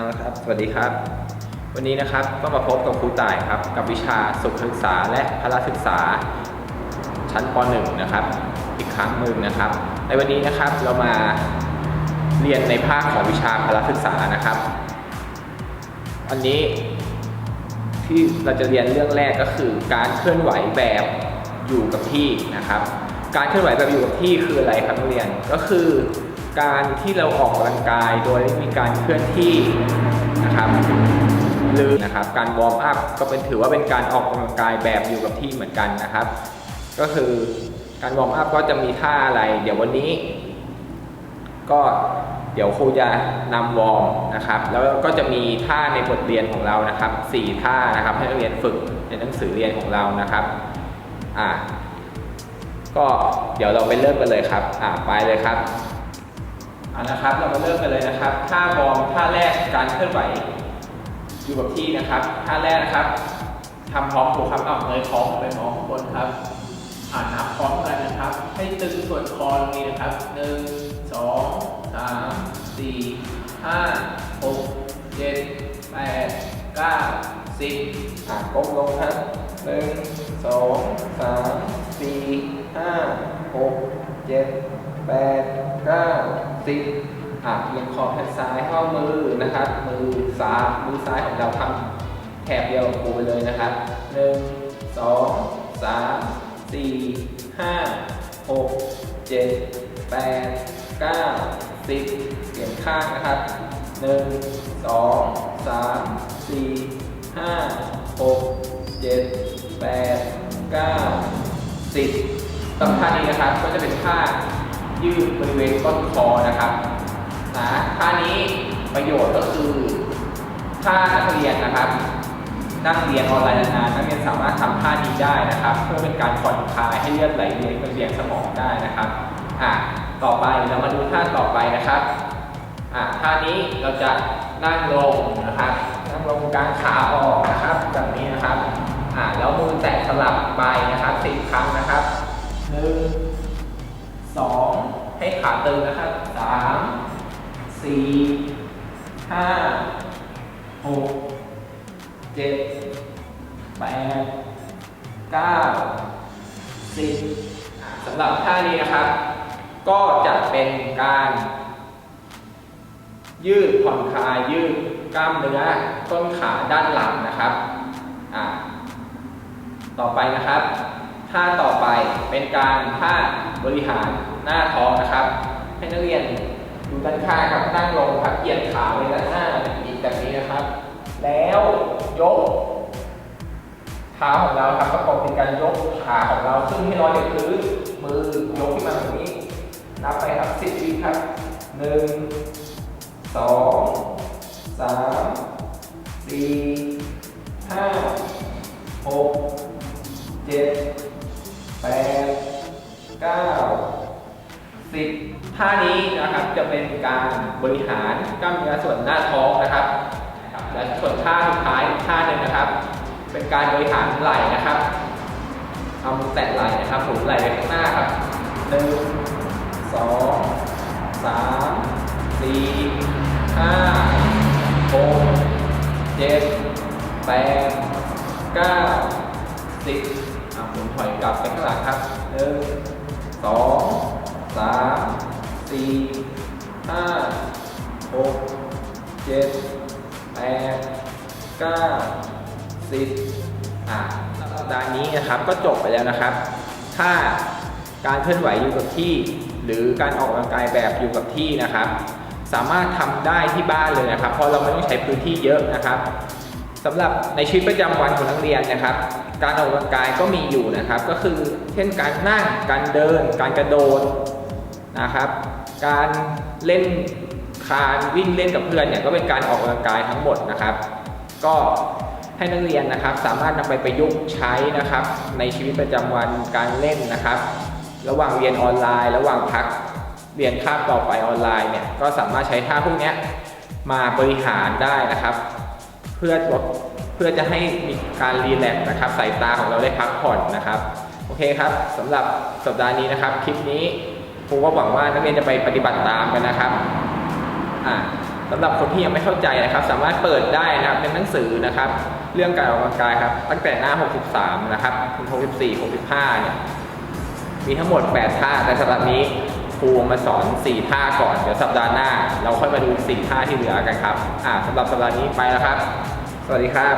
เอาละครับ สวัสดีครับ วันนี้นะครับก็มาพบกับครูต่ายครับ กับวิชาสุขศึกษาและพละศึกษา ชั้นป .1 นะครับ อีกครั้งหนึ่งนะครับ ในวันนี้นะครับเรามาเรียนในภาคของวิชาพละศึกษานะครับ วันนี้ที่เราจะเรียนเรื่องแรกก็คือ การเคลื่อนไหวแบบอยู่กับที่นะครับ การเคลื่อนไหวแบบอยู่กับที่คืออะไรครับนักเรียนก็คือ การที่เราออกกำลังกายโดยมีการเคลื่อนที่นะครับหรือนะครับการวอร์มอัพก็เป็นถือว่าเป็นการออกกำลังกายแบบอยู่กับที่เหมือนกันนะครับ ก็คือการวอร์มอัพก็จะมีท่าอะไร เดี๋ยววันนี้ ก็เดี๋ยวครูจะนำวอร์มนะครับ แล้วก็จะมีท่าในบทเรียนของเรานะครับสี่ท่านะครับ ให้นักเรียนฝึกในหนังสือเรียนของเรานะครับอ่าก็เดี๋ยวเราไปเริ่มกันเลยครับอ่าไปเลยครับ อ่านะครับ เรามาเริ่มกันเลยนะครับ ท่าวอร์มท่าแรกการเคลื่อนไหว อยู่กับที่นะครับ ท่าแรกนะครับทำพร้อมครูครับเอาเงยท้องไปมองข้างบนครับอ่านนับพร้อมกันนะครับ ให้ตึงส่วนคอตรงนี้นะครับหนึ่งสองสามสี่ห้าหกเจ็ดแปดเก้าสิบอ่าก้มลงครับหนึ่งสองสามสี่ห้าหกเจ็ดแปดเก้า สิบอ่าเอียงคอแขนซ้ายเข้ามือนะครับ มือซ้ายมือซ้ายของเราทำแถบเดียวกับครูไปเลยนะครับหนึ่งสองสามสี่ห้าหกเจ็ดแปดเก้าสิบเปลี่ยนข้างนะครับหนึ่งสองสามสี่ห้าหกเจ็ดแปดเก้าสิบตำท่านี้นะครับก็จะเป็นท่า ยืดบริเวณต้นคอนะครับนะท่านี้ประโยชน์ก็คือถ้านักเรียนนะครับ นั่งเรียนออนไลน์นานนักเรียนสามารถทำท่านี้ได้นะครับ เพื่อเป็นการผ่อนคลายให้เลือดไหลเวียนไปเวียนสมองได้นะครับอะต่อไปเรามาดูท่าต่อไปนะครับอะท่านี้เราจะนั่งลงนะครับนั่งลงกลางขาออกนะครับแบบนี้นะครับอะแล้วมือแตะสลับไปนะครับสิบครั้งนะครับหนึ่ง ให้ขาตึงนะครับสามสี่ห้าหกเจ็ดแปดเก้าสิบสำหรับท่านี้นะครับ ก็จะเป็นการ ยืดผ่อนคลายยืดกล้ามเนื้อต้นขาด้านหลังนะครับอ่าต่อไปนะครับท่าต่อไปเป็นการท่าบริหาร หน้าท้องนะครับ ให้นักเรียนดูด้านข้างครับนั่งลงครับเหยียดขาไปด้านหน้าอีกแบบนี้นะครับ แล้วยกเท้าของเราครับประกอบเป็นการยกขาของเราซึ่งให้ลอยจากพื้นมือยกขึ้นมาแบบนี้ นับไปครับสิบวิครับหนึ่งสองสามสี่ห้าหกเจ็ดแปดเก้า สิบท่านี้นะครับจะเป็นการบริหารกล้ามเนื้อส่วนหน้าท้องนะครับ และส่วนท่าสุดท้ายท่าหนึ่งนะครับ เป็นการบริหารไหล่นะครับเอามือแตะไหล่นะครับหมุนไหล่ไปข้างหน้าครับหนึ่งสองสามสี่ห้าหกเจ็ดแปดเก้าสิบอะหมุนถอยกลับไปข้างหลังครับ สี่ห้าหกเจ็ดแปดเก้าสิบอ่าสัปดาห์นี้นะครับก็จบไปแล้วนะครับ ถ้าการเคลื่อนไหวอยู่กับที่ หรือการออกกำลังกายแบบอยู่กับที่นะครับ สามารถทำได้ที่บ้านเลยนะครับ เพราะเราไม่ต้องใช้พื้นที่เยอะนะครับสำหรับในชีวิตประจำวันของนักเรียนนะครับ การออกกำลังกายก็มีอยู่นะครับ ก็คือเช่นการนั่งการเดิน การกระโดดนะครับ การเล่นคานวิ่งเล่นกับเพื่อนเนี่ยก็เป็นการออกกำลังกายทั้งหมดนะครับ ก็ให้นักเรียนนะครับสามารถนำไปประยุกต์ใช้นะครับ ในชีวิตประจำวันการเล่นนะครับ ระหว่างเรียนออนไลน์ ระหว่างพักเรียนคาบต่อไปออนไลน์เนี่ยก็สามารถใช้ท่าพวกนี้มาบริหารได้นะครับ เพื่อเพื่อจะให้มีการรีแลกซ์นะครับ สายตาของเราได้พักผ่อนนะครับ โอเคครับสำหรับสัปดาห์นี้นะครับคลิปนี้ ครูก็หวังว่านักเรียนจะไปปฏิบัติตามกันนะครับอ่าสำหรับคนที่ยังไม่เข้าใจนะครับ สามารถเปิดได้นะครับในหนังสือนะครับ เรื่องการออกกำลังกายครับ ตั้งแต่หน้า 63 นะครับถึง64 65 เนี่ยมีทั้งหมด 8 ท่าแต่สัปดาห์นี้ครูมาสอน 4 ท่าก่อนเดี๋ยวสัปดาห์หน้า เราค่อยมาดู 4 ท่าที่เหลือกันครับอ่าสำหรับสัปดาห์นี้ไปแล้วครับ สวัสดีครับ